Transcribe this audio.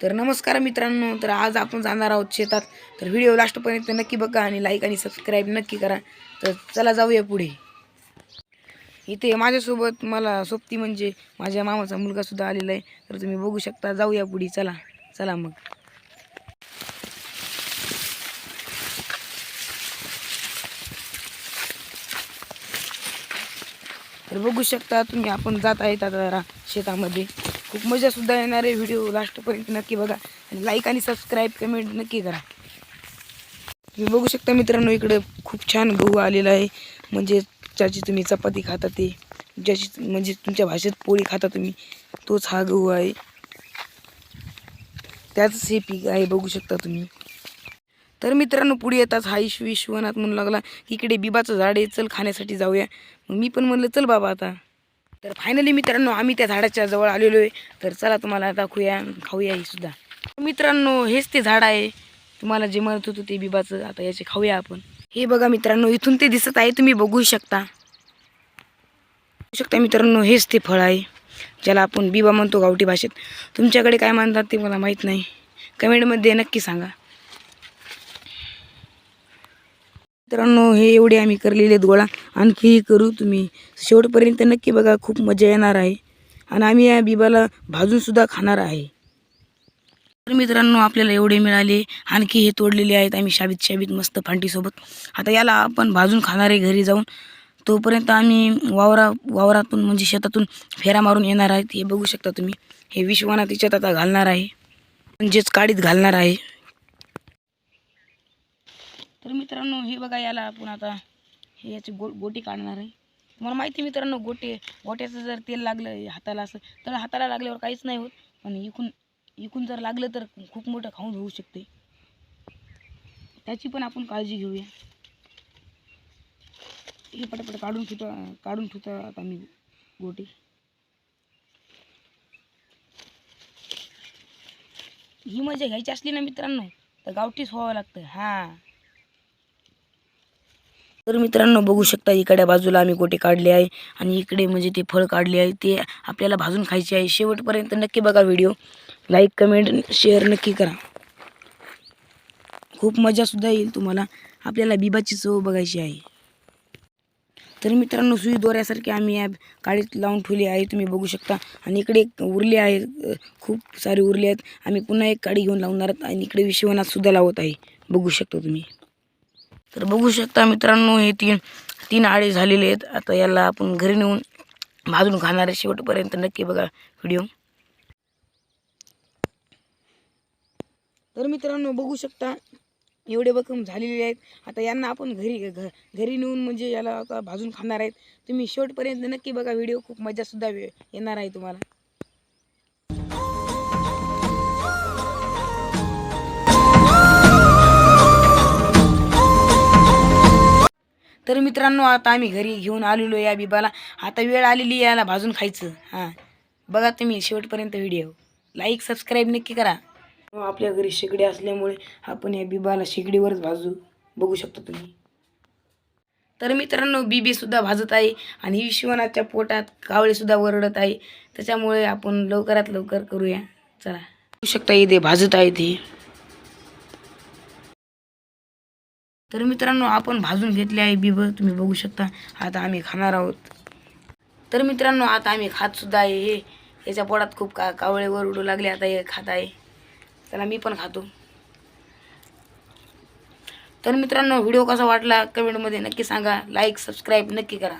तर नमस्कार मित्रांनो तर आज आपण जाणार आहोत शेतात. तर व्हिडिओ लास्टपर्यंत नक्की बघा आणि लाईक आणि सबस्क्राईब नक्की करा. तर चला जाऊया पुढे. इथे माझ्यासोबत मला सोबती म्हणजे माझ्या मामाचा मुलगा सुद्धा आलेला आहे. तर तुम्ही बघू शकता जाऊया पुढे. चला चला मग. तर बघू शकता तुम्ही आपण जात आहेत आता जरा शेतामध्ये. खूप मजासुद्धा येणार आहे व्हिडिओ लास्टपर्यंत नक्की बघा. आणि लाईक आणि सबस्क्राईब कमेंट नक्की करा. तुम्ही बघू शकता मित्रांनो इकडे खूप छान गहू आलेला आहे. म्हणजे ज्याची तुम्ही चपाती खाता ते ज्याची म्हणजे तुमच्या भाषेत पोळी खाता तुम्ही तोच हा गहू आहे. त्याच हे पीक आहे बघू शकता तुम्ही. तर मित्रांनो पुढे येताच हा ईश विश्वनाथ म्हणू लागला. इकडे बिबाचं झाड आहे चल खाण्यासाठी जाऊया. मग मी पण म्हणलं चल बाबा आता. तर फायनली मित्रांनो आम्ही त्या झाडाच्या जवळ आलेलो आहे. तर चला तुम्हाला दाखवूया खाऊया हे सुद्धा. मित्रांनो हेच ते झाड आहे. तुम्हाला जे म्हणत होतं ते बिबाचं आता याचे खाऊया आपण. हे बघा मित्रांनो इथून ते दिसत आहे तुम्ही बघू शकता. बघू शकता मित्रांनो हेच ते फळ आहे ज्याला आपण बिबा म्हणतो गावठी भाषेत. तुमच्याकडे काय म्हणतात ते मला माहीत नाही. कमेंटमध्ये नक्की सांगा. मित्रांनो हे एवढे आम्ही करलेले आहेत गोळा. आणखीही करू तुम्ही. शेवटपर्यंत नक्की बघा खूप मजा येणार आहे. आणि आम्ही या बिबाला भाजून सुद्धा खाणार आहे. तर मित्रांनो आपल्याला एवढे मिळाले. आणखी हे तोडलेले आहेत आम्ही शाबीत शाबीत मस्त फांटीसोबत आता याला आपण भाजून खाणार आहे घरी जाऊन. तोपर्यंत आम्ही वावरा वावरातून म्हणजे शेतातून फेरा मारून येणार आहेत. हे बघू शकता तुम्ही. हे विश्वाना तिच्यात आता घालणार आहे. म्हणजेच काडीत घालणार आहे. तर मित्रांनो हे बघा याला आपण आता हे याची गो गोटी काढणार आहे. तुम्हाला माहिती आहे मित्रांनो गोटे गोट्याचं जर तेल लागलं हाताला असं तर हाताला लागल्यावर काहीच नाही होत. पण इकून इकून जर लागलं तर खूप मोठं खाऊन होऊ शकते. त्याची पण आपण काळजी घेऊया. हे पटापट काढून ठेवतो काढून ठेवतो आता मी गोटी. ही मजा घ्यायची असली ना मित्रांनो तर गावठीच व्हावं लागतं. हां. तर मित्रांनो बघू शकता इकड्या बाजूला आम्ही गोटे काढले आहे आणि इकडे म्हणजे ते फळ काढले आहे. ते आपल्याला भाजून खायचे आहे. शेवटपर्यंत नक्की बघा व्हिडिओ. लाईक कमेंट शेअर नक्की करा. खूप मजासुद्धा येईल तुम्हाला. आपल्याला बिबाची चव बघायची आहे. तर मित्रांनो सुई दोऱ्यासारखे आम्ही या काळीत लावून ठेवली आहे. तुम्ही बघू शकता. आणि इकडे उरले आहे. खूप सारे उरले आहेत. आम्ही पुन्हा एक काडी घेऊन लावणार आहोत आणि इकडे विश्वनाथसुद्धा लावत आहे. बघू शकता तुम्ही. तर बघू शकता मित्रांनो हे तीन तीन आळे झालेले आहेत. आता याला आपण घरी नेऊन भाजून खाणार आहे. शेवटपर्यंत नक्की बघा व्हिडिओ. तर मित्रांनो बघू शकता एवढे बकम झालेले आहेत. आता यांना आपण घरी घ घरी नेऊन म्हणजे याला आता भाजून खाणार आहेत. तुम्ही शेवटपर्यंत नक्की बघा व्हिडिओ. खूप मजासुद्धा येणार आहे तुम्हाला. मित्रांनो आता आम्ही घरी घेऊन आलेलो या बिबाला. आता वेळ आलेली याला भाजून खायचं. हां. बघा तुम्ही शेवटपर्यंत व्हिडिओ. लाईक सबस्क्राईब नक्की करा. हो, आपल्या घरी शेगडी असल्यामुळे आपण या बिबाला शेगडीवरच भाजू. बघू शकतो तुम्ही. तर मित्रांनो बीबीसुद्धा भाजत आहे आणि विश्वनाथच्या पोटात कावळेसुद्धा वरडत आहे. त्याच्यामुळे आपण लवकरात लवकर करूया. चला. बघू शकता इथे भाजत आहे ते. तर मित्रांनो आपण भाजून घेतले आहे बिब. तुम्ही बघू शकता. आता आम्ही खाणार आहोत. तर मित्रांनो आता आम्ही खातसुद्धा आहे. हे याच्या पोटात खूप का कावळे वर उडू लागले. आता हे खात आहे. चला मी पण खातो. तर मित्रांनो व्हिडिओ कसा वाटला कमेंटमध्ये नक्की सांगा. लाईक सबस्क्राईब नक्की करा.